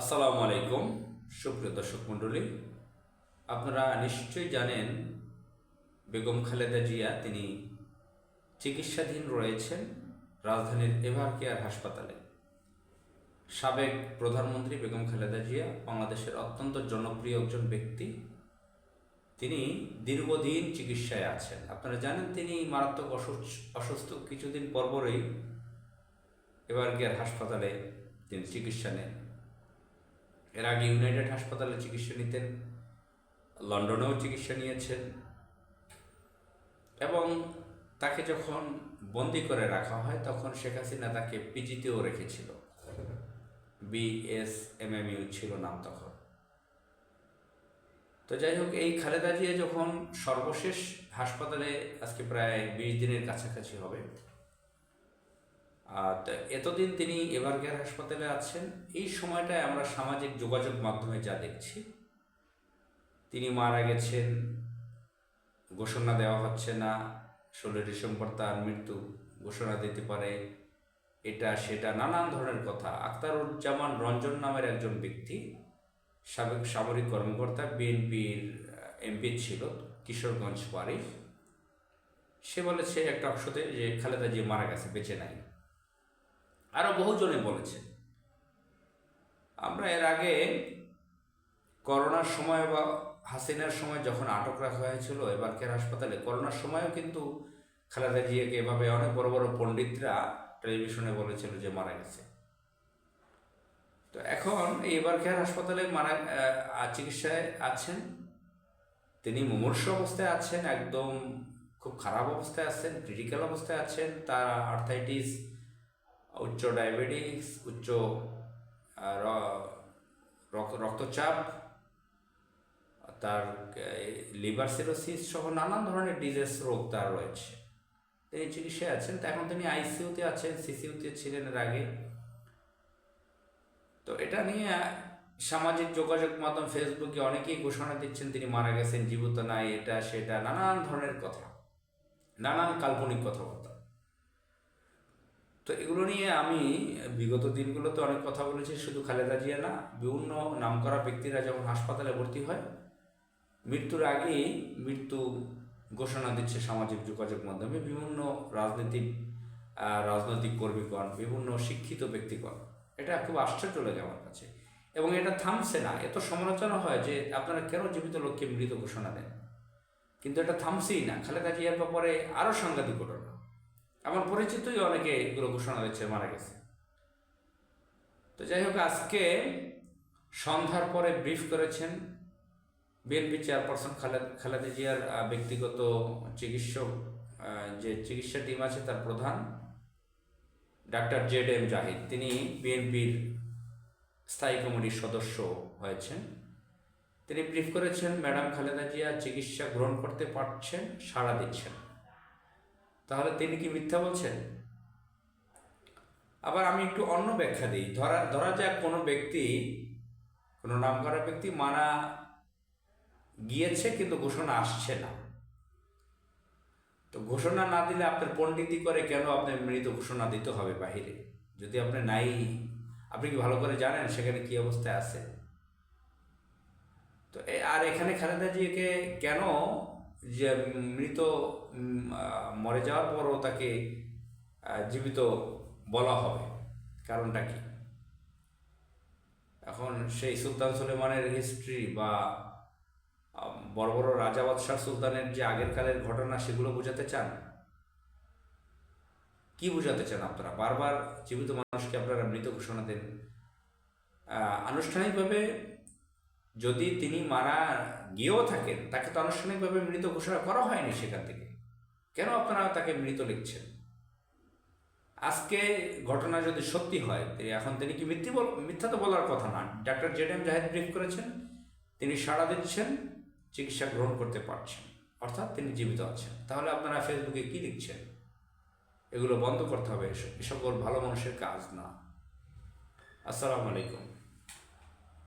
আসসালামু আলাইকুম, সুপ্রিয় দর্শক মণ্ডলী। আপনারা নিশ্চয়ই জানেন, বেগম খালেদা জিয়া তিনি চিকিৎসাধীন রয়েছেন রাজধানীর এভার কেয়ার হাসপাতালে। সাবেক প্রধানমন্ত্রী বেগম খালেদা জিয়া বাংলাদেশের অত্যন্ত জনপ্রিয় একজন ব্যক্তি। তিনি দীর্ঘদিন চিকিৎসায় আছেন। আপনারা জানেন, তিনি মারাত্মক অসুস্থ কিছুদিন পরপরই এবার কেয়ার হাসপাতালে তিনি চিকিৎসা নেন। এর আগে ইউনাইটেড হাসপাতালে চিকিৎসা নিতেন, লন্ডনেও চিকিৎসা নিয়েছেন, এবং তাকে যখন বন্দি করে রাখা হয়, তখন শেখ হাসিনা তাকে পিজিতেও রেখেছিল। বিএসএমএমইউ ছিল নাম তখন। তো যাই হোক, এই খালেদা জিয়া যখন সর্বশেষ হাসপাতালে আজকে প্রায় বিশ দিনের কাছাকাছি হবে এতদিন তিনি এভারকেয়ার হাসপাতালে আছেন, এই সময়টায় আমরা সামাজিক যোগাযোগ মাধ্যমে যা দেখছি, তিনি মারা গেছেন, ঘোষণা দেওয়া হচ্ছে না, ষোলো ডিসেম্বর তার মৃত্যু, ঘোষণা দিতে পারে, এটা সেটা, নানান ধরনের কথা। আখতারুজ্জামান রঞ্জন নামের একজন ব্যক্তি, সাবেক সামরিক কর্মকর্তা, বিএনপির এমপি ছিল, কিশোরগঞ্জ বাড়ি সে বলেছে একটা অংশতে যে খালেদা জিয়া মারা গেছে, বেঁচে নাই। আরও বহুজনে বলেছে। আমরা এর আগে করোনার সময় বা হাসিনার সময় যখন আটক রাখা হয়েছিল, এবার কের হাসপাতালে, করোনার সময়ও কিন্তু খালেদা জিয়াকে এভাবে অনেক বড় বড় পণ্ডিতরা টেলিভিশনে বলেছিল যে মারা গেছে। তো এখন এবার কেয়ার হাসপাতালে মারা চিকিৎসায় আছেন। তিনি মুমূর্ষ অবস্থায় আছেন, একদম খুব খারাপ অবস্থায় আছেন ক্রিটিক্যাল অবস্থায় আছেন। তার আর্থাইটিস উচ্চ ডায়াবেটিস, উচ্চ রক্তচাপ, তার লিভার সিরোসিস সহ নানান ধরনের ডিজিজ রোগ তার রয়েছে। তিনি চিকিৎসায় আছেন। তো এখন তিনি আইসিইউতে আছেন সিসিউতে ছিলেন এর আগে। তো এটা নিয়ে সামাজিক যোগাযোগ মাধ্যম ফেসবুকে অনেকেই ঘোষণা দিচ্ছেন, তিনি মারা গেছেন, জীবিত নাই, এটা, সেটা, নানান ধরনের কথা, নানান কাল্পনিক কথাবার্তা। তো এগুলো নিয়ে আমি বিগত দিনগুলোতে অনেক কথা বলেছি, শুধু খালেদা জিয়া না, বিভিন্ন নামকরা ব্যক্তিরা যখন হাসপাতালে ভর্তি হয়, মৃত্যুর আগেই মৃত্যু ঘোষণা দিচ্ছে সামাজিক যোগাযোগ মাধ্যমে বিভিন্ন রাজনৈতিক রাজনৈতিক কর্মীগণ, বিভিন্ন শিক্ষিত ব্যক্তিগণ। এটা খুব আশ্চর্য লাগে আমার কাছে। এবং এটা থামছে না। এত সমালোচনা হয় যে আপনারা কেন জীবিত লোককে মৃত ঘোষণা দেন? কিন্তু এটা থামছেই না। খালেদা জিয়ার ব্যাপারে আরও সাংঘাতিক ঘটনা। আমার পরিচিতই অনেকে এগুলো ঘোষণা দিচ্ছে, মারা গেছে। তো যাই হোক, আজকে সন্ধ্যার পরে ব্রিফ করেছেন বিএনপি চেয়ারপারসন খালেদ, খালেদা জিয়ার ব্যক্তিগত চিকিৎসক যে চিকিৎসা টিম আছে তার প্রধান, ডাক্তার জেড এম জাহিদ। তিনি বিএনপির স্থায়ী কমিটির সদস্য হয়েছেন। তিনি ব্রিফ করেছেন, ম্যাডাম খালেদা জিয়া চিকিৎসা গ্রহণ করতে পারছেন, সাড়া দিচ্ছেন। তাহলে তিনি কি মিথ্যা বলছেন? আবার আমি একটু অন্য ব্যাখ্যা দিই। ধরা ধরা যাক কোনো ব্যক্তি, কোনো নামকরা ব্যক্তি মারা গিয়েছে কিন্তু ঘোষণা আসছে না। তো ঘোষণা না দিলে আপনার পণ্ডিতি করে কেন আপনার মৃত ঘোষণা দিতে হবে বাহিরে? যদি আপনি নাই, আপনি কি ভালো করে জানেন সেখানে কি অবস্থায় আছে? তো আর এখানে খালেদা জিকে কেন যে মৃত মরে যাওয়ার পরও তাকে জীবিত বলা হবে। কারণটা কি? এখন সেই সুলতান সুলেমানের হিস্ট্রি বা বড় বড় রাজা বাদশাহ সুলতানের যে আগের কালের ঘটনা, সেগুলো বোঝাতে চান? কি বোঝাতে চান আপনারা? বারবার জীবিত মানুষকে আপনারা মৃত ঘোষণা দেন। আনুষ্ঠানিকভাবে যদি তিনি মারা গিয়েও থাকেন, তাকে তো আনুষ্ঠানিকভাবে মৃত ঘোষণা করা হয়নি সেখান থেকে। কেন আপনারা তাকে মৃত লিখছেন? আজকে ঘটনা যদি সত্যি হয় এখন তিনি কি মিথ্যে মিথ্যা তো বলার কথা না। Doctor Z M Zahed brief করেছেন, তিনি সাড়া দিচ্ছেন, চিকিৎসা গ্রহণ করতে পারছেন, অর্থাৎ তিনি জীবিত আছেন। তাহলে আপনারা ফেসবুকে কি লিখছেন? এগুলো বন্ধ করতে হবে এসব- সকল ভালো মানুষের কাজ না। আসসালামু আলাইকুম।